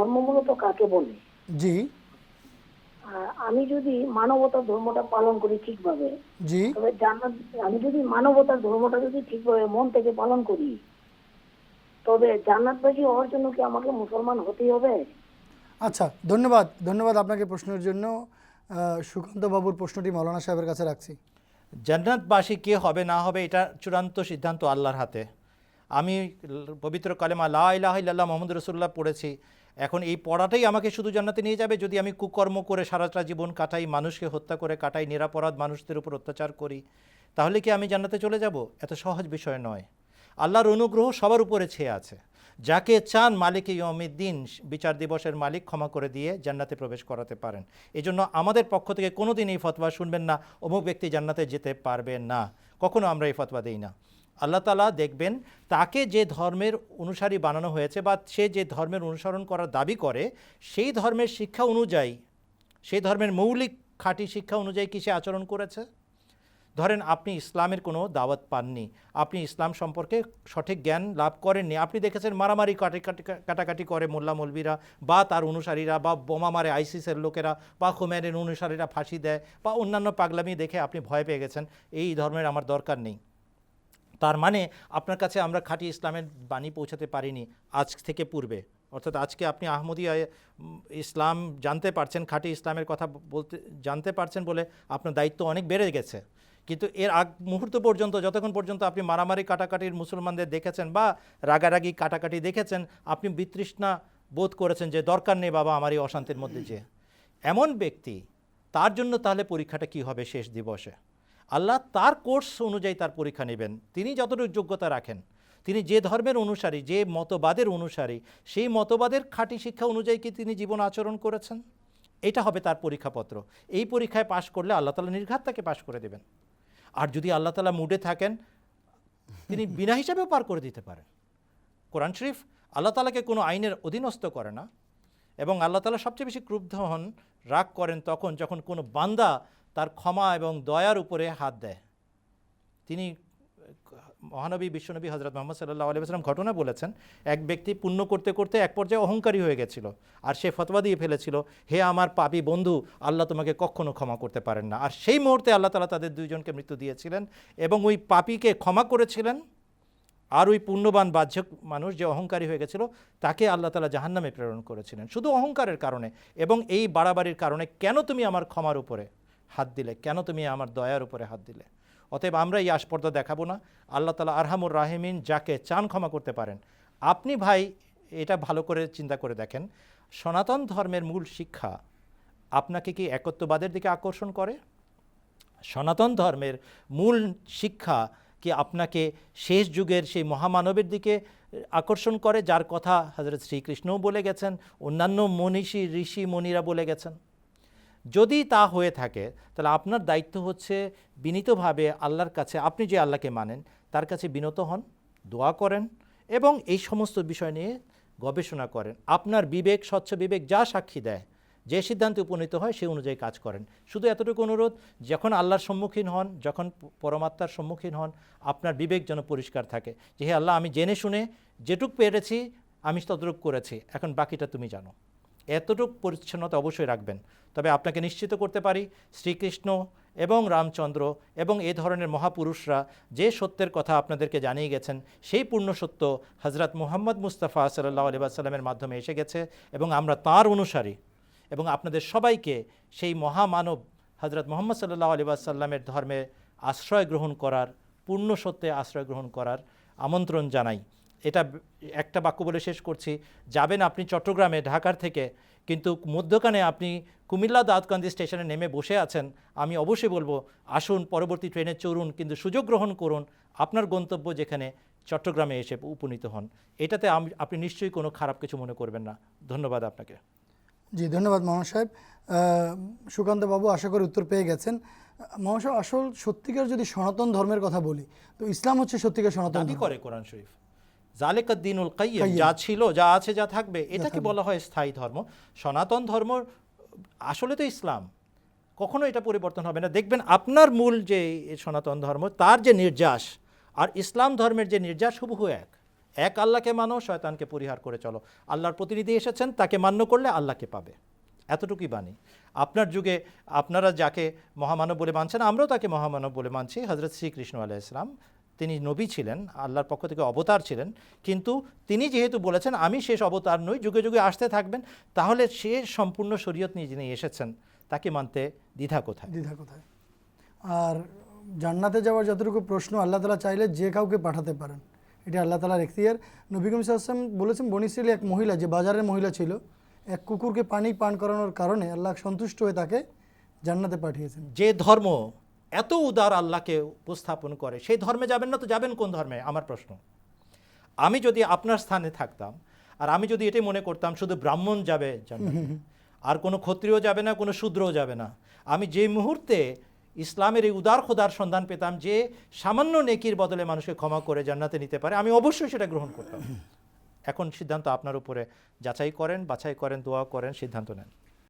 ধর্ম মূলত কাকে বলে? জি। আমি যদি মানবতার ধর্মটা পালন করি ঠিকভাবে জি। তবে জান্নাত আমি যদি মানবতার ধর্মটা যদি ঠিকভাবে মন থেকে পালন করি তবে জান্নাতবাসী হওয়ার জন্য কি আমাকে মুসলমান হতেই হবে? আচ্ছা ধন্যবাদ ধন্যবাদ আপনাকে প্রশ্নের জন্য। সুকান্ত বাবুর প্রশ্নটি মৌলানা সাহেবের কাছে রাখছি। জান্নাতবাসী কে হবে না হবে এটা চূড়ান্ত সিদ্ধান্ত আল্লাহর হাতে। আমি পবিত্র কালেমা লা ইলাহা ইল্লাল্লাহ মোহাম্মদ রসুল্লাহ পড়েছি। এখন এই পড়াটাই আমাকে শুধু জান্নাতে নিয়ে যাবে যদি আমি কুকর্ম করে সারাটা জীবন কাটাই, মানুষকে হত্যা করে কাটাই, নিরাপরাধ মানুষদের উপর অত্যাচার করি, তাহলে কি আমি জান্নাতে চলে যাব? এত সহজ বিষয় নয়। আল্লাহর অনুগ্রহ সবার উপরে ছেয়ে আছে। যাকে চান মালিক ইয়মিদ্দিন বিচার দিবসের মালিক ক্ষমা করে দিয়ে জান্নাতে প্রবেশ করাতে পারেন। এই জন্য আমাদের পক্ষ থেকে কোনো দিন এই ফতোয়া শুনবেন না, অমুক ব্যক্তি জান্নাতে যেতে পারবে না। কখনো আমরা এই ফতোয়া দিই না। আল্লাহ তালা দেখবেন তাকে যে ধর্মের অনুসারী বানানো হয়েছে বা সে যে ধর্মের অনুসরণ করার দাবি করে, সেই ধর্মের শিক্ষা অনুযায়ী, সেই ধর্মের মৌলিক খাঁটি শিক্ষা অনুযায়ী কি সে আচরণ করেছে? ধরেন আপনি ইসলামের কোনো দাওয়াত পাননি, আপনি ইসলাম সম্পর্কে সঠিক জ্ঞান লাভ করেননি, আপনি দেখেছেন মারামারি কাটি কাটি কাটাকাটি করে মোল্লা মৌলবীরা বা তার অনুসারীরা বা বোমা মারে আইসিসের লোকেরা বা হোমেনের অনুসারীরা ফাঁসি দেয় বা অন্যান্য পাগলামি দেখে আপনি ভয় পেয়ে গেছেন, এই ধর্মের আমার দরকার নেই। তার মানে আপনার কাছে আমরা খাঁটি ইসলামের বাণী পৌঁছাতে পারিনি আজ থেকে পূর্বে। অর্থাৎ আজকে আপনি আহমদিয়া ইসলাম জানতে পারছেন, খাঁটি ইসলামের কথা বলতে, জানতে পারছেন বলে আপনার দায়িত্ব অনেক বেড়ে গেছে। কিন্তু এর আগ, মুহূর্ত পর্যন্ত, যতক্ষণ পর্যন্ত আপনি মারামারি কাটাকাটির মুসলমানদের দেখেছেন বা রাগারাগি কাটাকাটি দেখেছেন, আপনি বিতৃষ্ণা বোধ করেছেন যে দরকার নেই বাবা আমার এই অশান্তির মধ্যে যে। এমন ব্যক্তি, তার জন্য তাহলে পরীক্ষাটা কি হবে শেষ দিবসে? আল্লাহ তার কোর্স অনুযায়ী তার পরীক্ষা নেবেন। তিনি যতটুকু যোগ্যতা রাখেন, তিনি যে ধর্মের অনুসারী, যে মতবাদের অনুসারী, সেই মতবাদের খাঁটি শিক্ষা অনুযায়ী কি তিনি জীবন আচরণ করেছেন? এটা হবে তার পরীক্ষাপত্র। এই পরীক্ষায় পাশ করলে আল্লাহ তালা নির্ঘাত তাকে পাশ করে দেবেন। আর যদি আল্লাহ তালা মুডে থাকেন, তিনি বিনা হিসাবেও পার করে দিতে পারেন। কোরআন শরীফ আল্লাহ তালাকে কোনো আইনের অধীনস্থ করে না। এবং আল্লাহ তালা সবচেয়ে বেশি ক্রুব্ধ হন, রাগ করেন তখন যখন কোনো বান্দা তার ক্ষমা এবং দয়ার উপরে হাত দেয়। তিনি মহানবী, বিশ্বনবী হজরত মোহাম্মদ সাল্লাহ আলিয়াস্লাম ঘটনা বলেছেন, এক ব্যক্তি পুণ্য করতে করতে এক পর্যায়ে অহংকারী হয়ে গেছিল আর সে ফতোয়া দিয়ে ফেলেছিল, হে আমার পাপী বন্ধু, আল্লাহ তোমাকে কখনো ক্ষমা করতে পারেন না। আর সেই মুহূর্তে আল্লাহ তালা তাদের দুইজনকে মৃত্যু দিয়েছিলেন এবং ওই পাপীকে ক্ষমা করেছিলেন। আর ওই পুণ্যবান বাহ্যক মানুষ যে অহংকারী হয়ে গেছিল, তাকে আল্লাহ তালা জাহান্নামে প্রেরণ করেছিলেন। শুধু অহংকারের কারণে এবং এই বাড়াবাড়ির কারণে কেন তুমি আমার ক্ষমার উপরে হাত দিলে? কেন তুমি আমার দয়ার উপরে হাত দিলে? অতএব আমরা এই আস্পর্ধা দেখাবো না। আল্লাহ তালা আরহামুর রাহিমিন যাকে চান ক্ষমা করতে পারেন। আপনি ভাই, এটা ভালো করে চিন্তা করে দেখেন। সনাতন ধর্মের মূল শিক্ষা আপনাকে কি একত্ববাদের দিকে আকর্ষণ করে? সনাতন ধর্মের মূল শিক্ষা কি আপনাকে শেষ যুগের সেই মহামানবের দিকে আকর্ষণ করে? যার কথা হজরত শ্রীকৃষ্ণও বলে গেছেন, অন্যান্য মনীষী, ঋষি মণিরা বলে গেছেন। যদি তা হয়ে থাকে, তাহলে আপনার দায়িত্ব হচ্ছে বিনীতভাবে আল্লাহর কাছে, আপনি যে আল্লাহকে মানেন, তার কাছে বিনত হন, দোয়া করেন এবং এই সমস্ত বিষয় নিয়ে গবেষণা করেন। আপনার বিবেক, স্বচ্ছ বিবেক যা সাক্ষী দেয়, যে সিদ্ধান্তে উপনীত হয় সেই অনুযায়ী কাজ করেন। শুধু এতটুকু অনুরোধ, যখন আল্লাহর সম্মুখীন হন, যখন পরমাত্মার সম্মুখীন হন, আপনার বিবেক যেন পরিষ্কার থাকে যে, হে আল্লাহ, আমি জেনে শুনে যেটুক পেরেছি, আমি ততটুক করেছি। এখন বাকিটা তুমি জানো। এতটুক পরিচ্ছন্নতা অবশ্যই রাখবেন। তবে আপনাকে নিশ্চিত করতে পারি, শ্রীকৃষ্ণ এবং রামচন্দ্র এবং এ ধরনের মহাপুরুষরা যে সত্যের কথা আপনাদেরকে জানিয়ে গেছেন, সেই পূর্ণ সত্য হজরত মুহাম্মদ মুস্তাফা সাল্লাহ আলিবাসাল্লামের মাধ্যমে এসে গেছে এবং আমরা তার অনুসারী এবং আপনাদের সবাইকে সেই মহামানব হজরত মোহাম্মদ সাল্লাহ আলিবাসাল্লামের ধর্মে আশ্রয় গ্রহণ করার, পূর্ণ সত্যে আশ্রয় গ্রহণ করার আমন্ত্রণ জানাই। এটা একটা বাক্য বলে শেষ করছি। যাবেন আপনি চট্টগ্রামে ঢাকার থেকে। কিন্তু মধ্যখানে আপনি কুমিল্লা দাউদকান্দি স্টেশনে নেমে বসে আছেন আমি অবশ্যই বলব আসুন পরবর্তী ট্রেনে চড়ুন কিন্তু সুযোগ গ্রহণ করুন আপনার গন্তব্য যেখানে চট্টগ্রামে এসে উপনীত হন। এটাতে আপনি নিশ্চয়ই কোনো খারাপ কিছু মনে করবেন না। ধন্যবাদ আপনাকে। জি ধন্যবাদ মোহন সাহেব। আহ, সুকান্ত বাবু আশা করি উত্তর পেয়ে গেছেন। সাহেব আসল সত্যিকার যদি সনাতন ধর্মের কথা বলি তো ইসলাম হচ্ছে সত্যিকার সনাতন করে কোরআন শরীফ। জালেকাদ্দিনুল কাইয়্যিম। যা ছিল যা আছে যা থাকবে এটাকে বলা হয় স্থায়ী ধর্ম। সনাতন ধর্ম আসলে তো ইসলাম। কখনো এটা পরিবর্তন হবে না। দেখবেন আপনার মূল যে সনাতন ধর্ম তার যে নির্যাস আর ইসলাম ধর্মের যে নির্যাস হুবহু এক। এক আল্লাহকে মানো শয়তানকে পরিহার করে চলো। আল্লাহর প্রতিনিধি এসেছেন তাকে মান্য করলে আল্লাহকে পাবে। এতটুকুই বাণী। আপনার যুগে আপনারা যাকে মহামানব বলে মানছেন আমরাও তাকে মহামানব বলে মানছি হজরত শ্রীকৃষ্ণ আলাহ ইসলাম তিনি নবী ছিলেন আল্লাহর পক্ষ থেকে অবতার ছিলেন কিন্তু তিনি যেহেতু বলেছেন আমি শেষ অবতার নই যুগে যুগে আসতে থাকবেন তাহলে সে সম্পূর্ণ শরীয়ত নিয়ে যিনি এসেছেন তাকে মানতে দ্বিধা কোথায়? দ্বিধা কোথায়? আর জান্নাতে যাওয়ার যতটুকু প্রশ্ন আল্লাহ তালা চাইলে যে কাউকে পাঠাতে পারেন। এটা আল্লাহ তালার এখতিয়ার। নবী করিম সাল্লাম বলেছেন বনিশ্রীল এক মহিলা যে বাজারের মহিলা ছিল এক কুকুরকে পানি পান করানোর কারণে আল্লাহ সন্তুষ্ট হয়ে তাকে জান্নাতে পাঠিয়েছেন। যে ধর্ম এত উদার আল্লাহকে উপস্থাপন করে, সেই ধর্মে যাবেন না তো যাবেন কোন ধর্মে? আমার প্রশ্ন। আমি যদি আপনার স্থানে থাকতাম, আর আমি যদি এটাই মনে করতাম, শুধু ব্রাহ্মণ যাবে আর কোনো ক্ষত্রিয় যাবে না, কোনো শূদ্রও যাবে না। আমি যে মুহূর্তে ইসলামের এই উদার খোদার সন্ধান পেতাম, যে সামান্য নেকির বদলে মানুষকে ক্ষমা করে জান্নাতে নিতে পারে, আমি অবশ্যই সেটা গ্রহণ করতাম। এখন সিদ্ধান্ত আপনার উপরে। যাচাই করেন, বাছাই করেন, দোয়া করেন, সিদ্ধান্ত নেন।